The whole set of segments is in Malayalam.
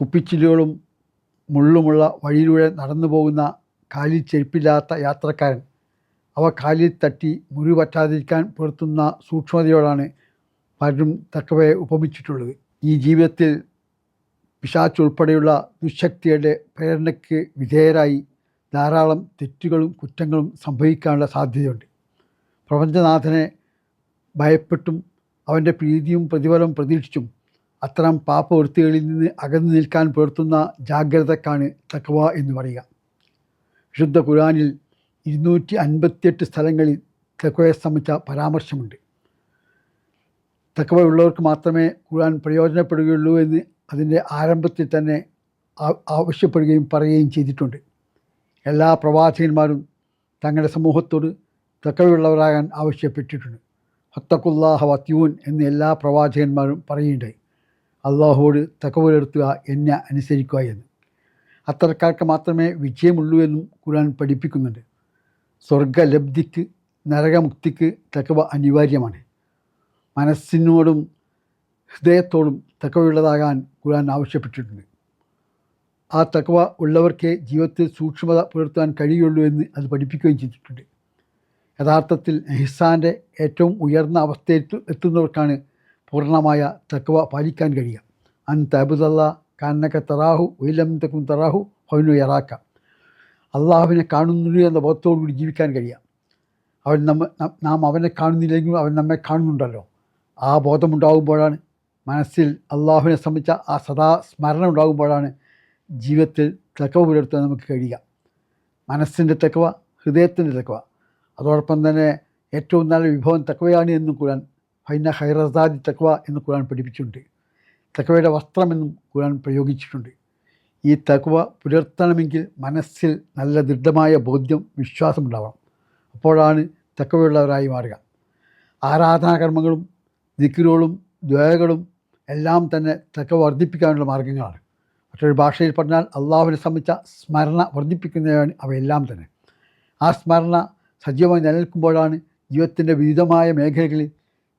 കുപ്പിച്ചില്ലുകളും മുള്ളുമുള്ള വഴിയിലൂടെ നടന്നു പോകുന്ന കാലിൽ ചെരുപ്പില്ലാത്ത യാത്രക്കാരൻ. അവ കാലിൽ തട്ടി മുറിവ് പറ്റാതിരിക്കാൻ പുലർത്തുന്ന സൂക്ഷ്മതയോടാണ് പലരും തക്കവയെ ഉപമിച്ചിട്ടുള്ളത്. ഈ ജീവിതത്തിൽ പിശാച്ചുൾപ്പെടെയുള്ള ദുശക്തിയുടെ പ്രേരണയ്ക്ക് വിധേയരായി ധാരാളം തെറ്റുകളും കുറ്റങ്ങളും സംഭവിക്കാനുള്ള സാധ്യതയുണ്ട്. പ്രപഞ്ചനാഥനെ ഭയപ്പെട്ടും അവന്റെ പ്രീതിയും പ്രതിഫലവും പ്രതീക്ഷിച്ചും അത്തരം പാപവൃത്തികളിൽ നിന്ന് അകന്നു നിൽക്കാൻ പുലർത്തുന്ന ജാഗ്രതക്കാണ് തക്വ എന്ന് പറയുക. വിശുദ്ധ ഖുർആനിൽ ഇരുന്നൂറ്റി അൻപത്തിയെട്ട് സ്ഥലങ്ങളിൽ തക്വയെ സംബന്ധിച്ച പരാമർശമുണ്ട്. തക്കവയുള്ളവർക്ക് മാത്രമേ ഖുർആൻ പ്രയോജനപ്പെടുകയുള്ളൂ എന്ന് അതിന്റെ ആരംഭത്തിൽ തന്നെ ആവശ്യപ്പെടുകയും പറയുകയും ചെയ്തിട്ടുണ്ട്. എല്ലാ പ്രവാചകന്മാരും തങ്ങളുടെ സമൂഹത്തോട് തക്കവയുള്ളവരാകാൻ ആവശ്യപ്പെട്ടിട്ടുണ്ട്. ഹത്തക്കുല്ലാഹ വത്യൂൻ എന്ന് എല്ലാ പ്രവാചകന്മാരും പറയുകയുണ്ടായി. അള്ളാഹുവോട് തക്കവലെടുത്തുക എന്നെ അനുസരിക്കുക എന്ന്. അത്തരക്കാർക്ക് മാത്രമേ വിജയമുള്ളൂ എന്നും ഖുർആൻ പഠിപ്പിക്കുന്നുണ്ട്. സ്വർഗലബ്ധിക്ക് നരകമുക്തിക്ക് തക്കവ അനിവാര്യമാണ്. മനസ്സിനോടും ഹൃദയത്തോടും തക്കവയുള്ളതാകാൻ ഖുർആൻ ആവശ്യപ്പെട്ടിട്ടുണ്ട്. ആ തക്കവ ഉള്ളവർക്കേ ജീവിതത്തിൽ സൂക്ഷ്മത പുലർത്താൻ കഴിയുള്ളൂ എന്ന് അത് പഠിപ്പിക്കുകയും ചെയ്തിട്ടുണ്ട്. യഥാർത്ഥത്തിൽ ഹിസാന്റെ ഏറ്റവും ഉയർന്ന അവസ്ഥയിൽ എത്തുന്നവർക്കാണ് പൂർണമായ തക്വ പാലിക്കാൻ കഴിയുക. അൻ തബുദല്ല കാനക്ക തറാഹു വൈലം തക്കും തറാഹു ഹൊയിനു യറാക്ക. അള്ളാഹുവിനെ കാണുന്നു എന്ന ബോധത്തോടുകൂടി ജീവിക്കാൻ കഴിയുക. അവൻ നമ്മ ന- അവനെ കാണുന്നില്ലെങ്കിലും അവൻ നമ്മെ കാണുന്നുണ്ടല്ലോ. ആ ബോധമുണ്ടാകുമ്പോഴാണ് മനസ്സിൽ അള്ളാഹുവിനെ സംബന്ധിച്ച ആ സദാ സ്മരണ ഉണ്ടാകുമ്പോഴാണ് ജീവിതത്തിൽ തെക്കവ പുലർത്താൻ നമുക്ക് കഴിയുക. മനസ്സിന്റെ തെക്കവ ഹൃദയത്തിന്റെ തെക്കവ അതോടൊപ്പം തന്നെ ഏറ്റവും നല്ല വിഭവം തെക്കവയാണ് എന്നും ഖുരാൻ ഫൈന ഹൈറസാദി തക്വ എന്ന് ഖുരാൻ പഠിപ്പിച്ചിട്ടുണ്ട്. തക്വയുടെ വസ്ത്രമെന്നും ഖുരാൻ പ്രയോഗിച്ചിട്ടുണ്ട്. ഈ തക്വ പുലർത്തണമെങ്കിൽ മനസ്സിൽ നല്ല ദൃഢമായ ബോധ്യം വിശ്വാസം ഉണ്ടാവണം. അപ്പോഴാണ് തക്കവയുള്ളവരായി മാറുക. ആരാധനാകർമ്മങ്ങളും ദിക്കറുകളും ദ്വയകളും എല്ലാം തന്നെ തക്കവ വർദ്ധിപ്പിക്കാനുള്ള മാർഗങ്ങളാണ് മറ്റൊരു ഭാഷയിൽ പറഞ്ഞാൽ അള്ളാഹുവിനെ സംബന്ധിച്ച സ്മരണ വർദ്ധിപ്പിക്കുന്നവയാണ് അവയെല്ലാം തന്നെ. ആ സ്മരണ സജീവമായി നിലനിൽക്കുമ്പോഴാണ് ജീവിതത്തിന്റെ വിവിധമായ മേഖലകളിൽ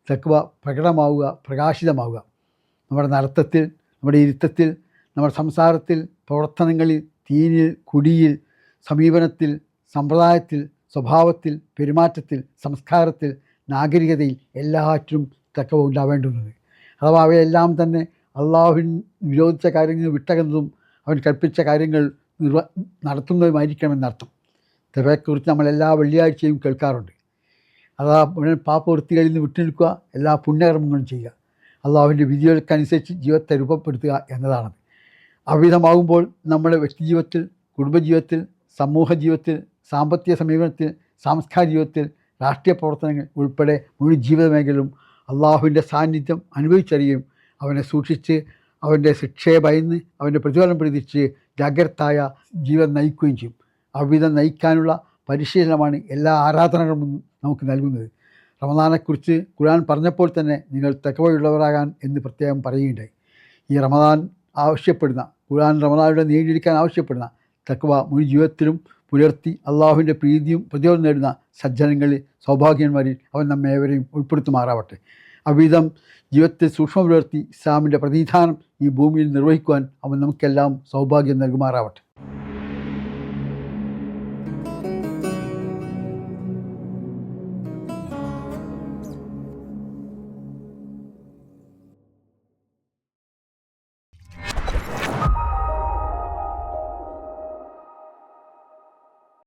തക്കവ പ്രകടമാവുക പ്രകാശിതമാവുക. നമ്മുടെ നടത്തത്തിൽ നമ്മുടെ ഇരുത്തത്തിൽ നമ്മുടെ സംസാരത്തിൽ പ്രവർത്തനങ്ങളിൽ തീനിൽ കുടിയിൽ സമീപനത്തിൽ സമ്പ്രദായത്തിൽ സ്വഭാവത്തിൽ പെരുമാറ്റത്തിൽ സംസ്കാരത്തിൽ നാഗരികതയിൽ എല്ലാറ്റിനും തക്കവ ഉണ്ടാവേണ്ടുന്നത് അഥവാ അവയെല്ലാം തന്നെ അള്ളാഹുവിൻ വിരോധിച്ച കാര്യങ്ങൾ വിട്ടകുന്നതും അവൻ കൽപ്പിച്ച കാര്യങ്ങൾ നിർവ നടത്തുന്നതുമായിരിക്കണമെന്നർത്ഥം. തെവയെക്കുറിച്ച് നമ്മൾ എല്ലാ വെള്ളിയാഴ്ചയും കേൾക്കാറുണ്ട്. അതാ മുഴുവൻ പാപ്പവൃത്തികളിൽ നിന്ന് വിട്ടുനിൽക്കുക. എല്ലാ പുണ്യകർമ്മങ്ങളും ചെയ്യുക. അള്ളാഹുവിന്റെ വിധികൾക്കനുസരിച്ച് ജീവിതത്തെ രൂപപ്പെടുത്തുക എന്നതാണത്. അവിധമാകുമ്പോൾ നമ്മുടെ വ്യക്തിജീവിതത്തിൽ കുടുംബജീവിതത്തിൽ സമൂഹ ജീവിതത്തിൽ സാമ്പത്തിക സമീപനത്തിൽ സാംസ്കാരിക ജീവിതത്തിൽ രാഷ്ട്രീയ പ്രവർത്തനങ്ങൾ ഉൾപ്പെടെ മുഴുവൻ ജീവിത മേഖലയിലും അള്ളാഹുവിന്റെ സാന്നിധ്യം അനുഭവിച്ചറിയുകയും അവനെ സൂക്ഷിച്ച് അവന്റെ ശിക്ഷയെ ഭയന്ന് അവന്റെ പ്രതിഫലം പ്രതീക്ഷിച്ച് ജാഗ്രതായ ജീവിതം നയിക്കുകയും ചെയ്യും. അവിധം നയിക്കാനുള്ള പരിശീലനമാണ് എല്ലാ ആരാധനകളും നമുക്ക് നൽകുന്നത്. റമദാനെക്കുറിച്ച് ഖുർആൻ പറഞ്ഞപ്പോൾ തന്നെ നിങ്ങൾ തെക്കവയുള്ളവരാകാൻ എന്ന് പ്രത്യേകം പറയുകയുണ്ടായി. ഈ റമദാൻ ആവശ്യപ്പെടുന്ന ഖുർആൻ റമദാനിലൂടെ നേടിയെടുക്കാൻ ആവശ്യപ്പെടുന്ന തെക്കവ മുഴു ജീവിതത്തിലും പുലർത്തി അള്ളാഹുവിന്റെ പ്രീതിയും പ്രതിരോധം നേടുന്ന സജ്ജനങ്ങളിൽ സൗഭാഗ്യന്മാരിൽ അവൻ നമ്മെ ഏവരെയും ഉൾപ്പെടുത്തുമാറാവട്ടെ. അവിധം ജീവിതത്തെ സൂക്ഷ്മം പുലർത്തി ഇസ്ലാമിന്റെ പ്രതിനിധാനം ഈ ഭൂമിയിൽ നിർവഹിക്കുവാൻ അവൻ നമുക്കെല്ലാം സൗഭാഗ്യം നൽകുമാറാവട്ടെ.